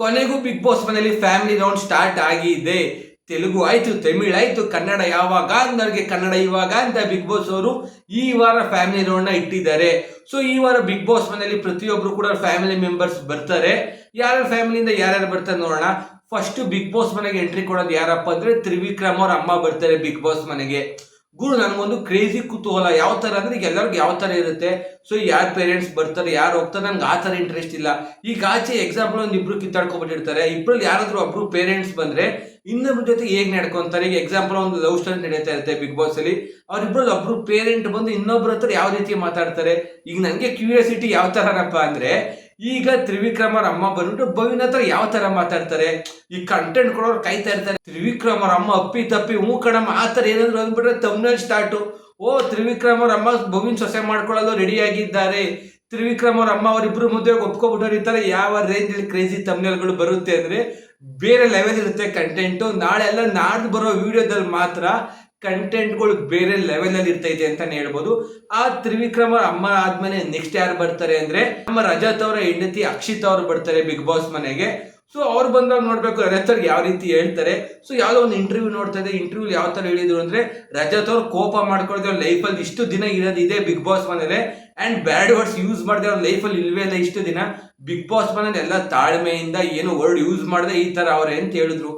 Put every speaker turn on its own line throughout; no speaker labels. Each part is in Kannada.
ಕೊನೆಗೂ ಬಿಗ್ ಬಾಸ್ ಮನೆಯಲ್ಲಿ ಫ್ಯಾಮಿಲಿ ರೌಂಡ್ ಸ್ಟಾರ್ಟ್ ಆಗಿದೆ. ತೆಲುಗು ಆಯ್ತು, ತಮಿಳ್ ಆಯ್ತು, ಕನ್ನಡ ಯಾವಾಗ ಅಂದವ್ರಿಗೆ ಕನ್ನಡ ಇವಾಗ ಅಂತ ಬಿಗ್ ಬಾಸ್ ಅವರು ಈ ವಾರ ಫ್ಯಾಮಿಲಿ ರೌಂಡ್ನ ಇಟ್ಟಿದ್ದಾರೆ. ಸೊ ಈ ವಾರ ಬಿಗ್ ಬಾಸ್ ಮನೆಯಲ್ಲಿ ಪ್ರತಿಯೊಬ್ಬರು ಕೂಡ ಫ್ಯಾಮಿಲಿ ಮೆಂಬರ್ಸ್ ಬರ್ತಾರೆ. ಯಾರ್ಯಾರ ಫ್ಯಾಮಿಲಿಯಿಂದ ಯಾರ್ಯಾರು ಬರ್ತಾರೆ ನೋಡೋಣ. ಫಸ್ಟ್ ಬಿಗ್ ಬಾಸ್ ಮನೆಗೆ ಎಂಟ್ರಿ ಕೊಡೋದು ಯಾರಪ್ಪ ಅಂದ್ರೆ ತ್ರಿವಿಕ್ರಮ್ ಅವ್ರ ಅಮ್ಮ ಬರ್ತಾರೆ ಬಿಗ್ ಬಾಸ್ ಮನೆಗೆ. ಗುರು, ನನಗೊಂದು ಕ್ರೇಜಿ ಕುತೂಹಲ. ಯಾವ ಥರ ಅಂದರೆ, ಈಗ ಎಲ್ಲರಿಗೂ ಯಾವ ಥರ ಇರುತ್ತೆ? ಸೊ ಯಾರ ಪೇರೆಂಟ್ಸ್ ಬರ್ತಾರೆ, ಯಾರು ಹೋಗ್ತಾರೆ, ನನಗೆ ಆ ಥರ ಇಂಟ್ರೆಸ್ಟ್ ಇಲ್ಲ. ಈಗ ಆಚೆ ಎಕ್ಸಾಂಪಲ್ ಒಂದು ಇಬ್ಬರು ಕಿತ್ತಾಡ್ಕೊಬಿಟ್ಟಿರ್ತಾರೆ ಇಬ್ರಲ್ಲಿ ಯಾರಾದರೂ ಒಬ್ರು ಪೇರೆಂಟ್ಸ್ ಬಂದರೆ, ಇನ್ನೊಬ್ರ ಜೊತೆ ಹೇಗೆ ನಡ್ಕೊತಾರೆ? ಈಗ ಎಕ್ಸಾಂಪಲ್ ಒಂದು ಲವ್ ಸ್ಟೋರಿ ನಡೀತಾ ಇರುತ್ತೆ ಬಿಗ್ ಬಾಸ್ ಅಲ್ಲಿ. ಒಬ್ಬರು ಪೇರೆಂಟ್ ಬಂದು ಇನ್ನೊಬ್ರ ಹತ್ರ ಯಾವ ರೀತಿ ಮಾತಾಡ್ತಾರೆ? ಈಗ ನನಗೆ ಕ್ಯೂರಿಯಾಸಿಟಿ ಯಾವ ಥರನಪ್ಪ ಅಂದ್ರೆ ಈಗ ತ್ರಿವಿಕ್ರಮರ ಅಮ್ಮ ಬಂದ್ಬಿಟ್ಟು ಬವಿನ ಹತ್ರ ಯಾವ ತರ ಮಾತಾಡ್ತಾರೆ? ಈ ಕಂಟೆಂಟ್ ಕೊಡೋರು ಕಾಯ್ತಾ ಇರ್ತಾರೆ. ತ್ರಿವಿಕ್ರಮರ ಅಮ್ಮ ಅಪ್ಪಿ ತಪ್ಪಿ ಹೂ ಕಣಮ್ಮ, ಆ ಥರ ಏನಾದ್ರು ಅಂದ್ಬಿಟ್ರೆ ತಮ್ನಲ್ಲಿ ಸ್ಟಾರ್ಟು ಓ, ತ್ರಿವಿಕ್ರಮರ ಅಮ್ಮ ಭವಿನ್ ಸೊಸೆ ಮಾಡ್ಕೊಳ್ಳೋದು ರೆಡಿಯಾಗಿದ್ದಾರೆ ತ್ರಿವಿಕ್ರಮ್ ಅಮ್ಮ ಅವರಿಬ್ರು ಮದುವೆಗೆ ಒಪ್ಕೊಬಿಟ್ಟವ್ರು ಈ ತರ ಯಾವ ರೇಂಜ್ ಅಲ್ಲಿ ಕ್ರೇಜಿ ತಮ್ನೆಲ್ಗಳು ಬರುತ್ತೆ ಅಂದ್ರೆ ಬೇರೆ ಲೆವೆಲ್ ಇರುತ್ತೆ ಕಂಟೆಂಟು ನಾಳೆ ಎಲ್ಲ ನಾಡ್ದು ಬರೋ ವಿಡಿಯೋದಲ್ಲಿ ಮಾತ್ರ ಕಂಟೆಂಟ್ಗಳು ಬೇರೆ ಲೆವೆಲ್ ಅಲ್ಲಿ ಇರ್ತೈತೆ ಅಂತಾನೆ ಹೇಳ್ಬೋದು. ಆ ತ್ರಿವಿಕ್ರಮ ಅಮ್ಮ ಆದ್ಮೇಲೆ ನೆಕ್ಸ್ಟ್ ಯಾರು ಬರ್ತಾರೆ ಅಂದ್ರೆ ನಮ್ಮ ರಜತ್ ಅವರ ಹೆಂಡತಿ ಅಕ್ಷಿತ್ ಅವರು ಬರ್ತಾರೆ ಬಿಗ್ ಬಾಸ್ ಮನೆಗೆ. ಸೊ ಅವ್ರು ಬಂದಾಗ ನೋಡ್ಬೇಕು ರಜತ್ ಅವ್ರಿಗೆ ಯಾವ ರೀತಿ ಹೇಳ್ತಾರೆ. ಸೊ ಯಾವ್ದೋ ಒಂದು ಇಂಟರ್ವ್ಯೂ ನೋಡ್ತಾ ಇದೆ ಇಂಟರ್ವ್ಯೂ ಯಾವ ತರ ಹೇಳಿದ್ರು ಅಂದ್ರೆ ರಜತ್ ಅವ್ರು ಕೋಪ ಮಾಡ್ಕೊಳ್ದೆ ಅವ್ರ ಲೈಫಲ್ಲಿ ಇಷ್ಟು ದಿನ ಇರೋದಿದೆ ಬಿಗ್ ಬಾಸ್ ಮನೇಲೆ ಅಂಡ್ ಬ್ಯಾಡ್ ವರ್ಡ್ಸ್ ಯೂಸ್ ಮಾಡದೆ ಅವ್ರ ಲೈಫಲ್ಲಿ ಇಲ್ವೇ ಇಲ್ಲ ಇಷ್ಟು ದಿನ. ಬಿಗ್ ಬಾಸ್ ಮನೇಲಿ ಎಲ್ಲ ತಾಳ್ಮೆಯಿಂದ ಏನು ವರ್ಡ್ ಯೂಸ್ ಮಾಡದೆ ಈ ತರ ಅವ್ರೆ ಅಂತ ಹೇಳಿದ್ರು.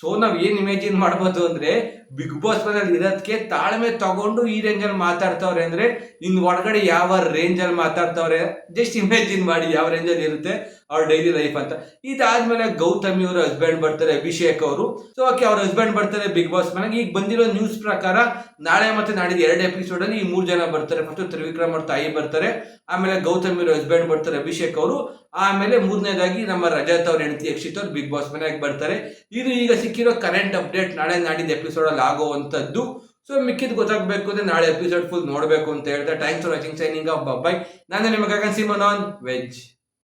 ಸೊ ನಾವ್ ಏನ್ ಇಮೇಜಿನ್ ಮಾಡ್ಬೋದು ಅಂದ್ರೆ ಬಿಗ್ ಬಾಸ್ ಮನೇಲಿ ಇರೋದಕ್ಕೆ ತಾಳ್ಮೆ ತಗೊಂಡು ಈ ರೇಂಜ್ ಅಲ್ಲಿ ಮಾತಾಡ್ತವ್ರೆ ಅಂದ್ರೆ ಇನ್ ಒಳಗಡೆ ಯಾವ ರೇಂಜ್ ಅಲ್ಲಿ ಮಾತಾಡ್ತವ್ರೆ ಜಸ್ಟ್ ಇಮ್ಯಾಜಿನ್ ಮಾಡಿ ಯಾವ ರೇಂಜ್ ಅಲ್ಲಿ ಇರುತ್ತೆ ಅವ್ರ ಡೈಲಿ ಲೈಫ್ ಅಂತ. ಇದಾದ್ಮೇಲೆ ಗೌತಮಿ ಅವರ ಹಸ್ಬೆಂಡ್ ಬರ್ತಾರೆ, ಅಭಿಷೇಕ್ ಅವರು. ಸೊ ಓಕೆ ಅವ್ರ ಹಸ್ಬೆಂಡ್ ಬರ್ತಾರೆ ಬಿಗ್ ಬಾಸ್ ಮನೆಗೆ. ಈಗ ಬಂದಿರೋ ನ್ಯೂಸ್ ಪ್ರಕಾರ ನಾಳೆ ಮತ್ತೆ ನಾಡಿದ ಎರಡು ಎಪಿಸೋಡ್ ಅಲ್ಲಿ ಈ ಮೂರ್ ಜನ ಬರ್ತಾರೆ. ಫಸ್ಟ್ ತ್ರಿವಿಕ್ರಮ್ ಅವ್ರ ತಾಯಿ ಬರ್ತಾರೆ, ಆಮೇಲೆ ಗೌತಮಿ ಅವ್ರ ಹಸ್ಬೆಂಡ್ ಬರ್ತಾರೆ, ಅಭಿಷೇಕ್ ಅವರು. ಆಮೇಲೆ ಮೂರನೇದಾಗಿ ನಮ್ಮ ರಜತ್ ಅವ್ರ ಹೆಂಡತಿ ಯಕ್ಷಿತ್ ಅವ್ರು ಬಿಗ್ ಬಾಸ್ ಮನೆಗೆ ಬರ್ತಾರೆ. ಇದು ಈಗ ಸಿಕ್ಕಿರೋ ಕರೆಂಟ್ ಅಪ್ಡೇಟ್ ನಾಳೆ ನಾಡಿದ ಎಪಿಸೋಡ್ ಆಗುವಂಥದ್ದು. ಸೊ ಮಿಕ್ಕಿದ್ ಗೊತ್ತಾಗಬೇಕು ಅಂದ್ರೆ ನಾಳೆ ಎಪಿಸೋಡ್ ಫುಲ್ ನೋಡಬೇಕು ಅಂತ ಹೇಳ್ತಾ thanks for watching signing off bye ನಾನು ನಿಮಗೆ ಸಿಮನ್ ಆನ್ ವೆಜ್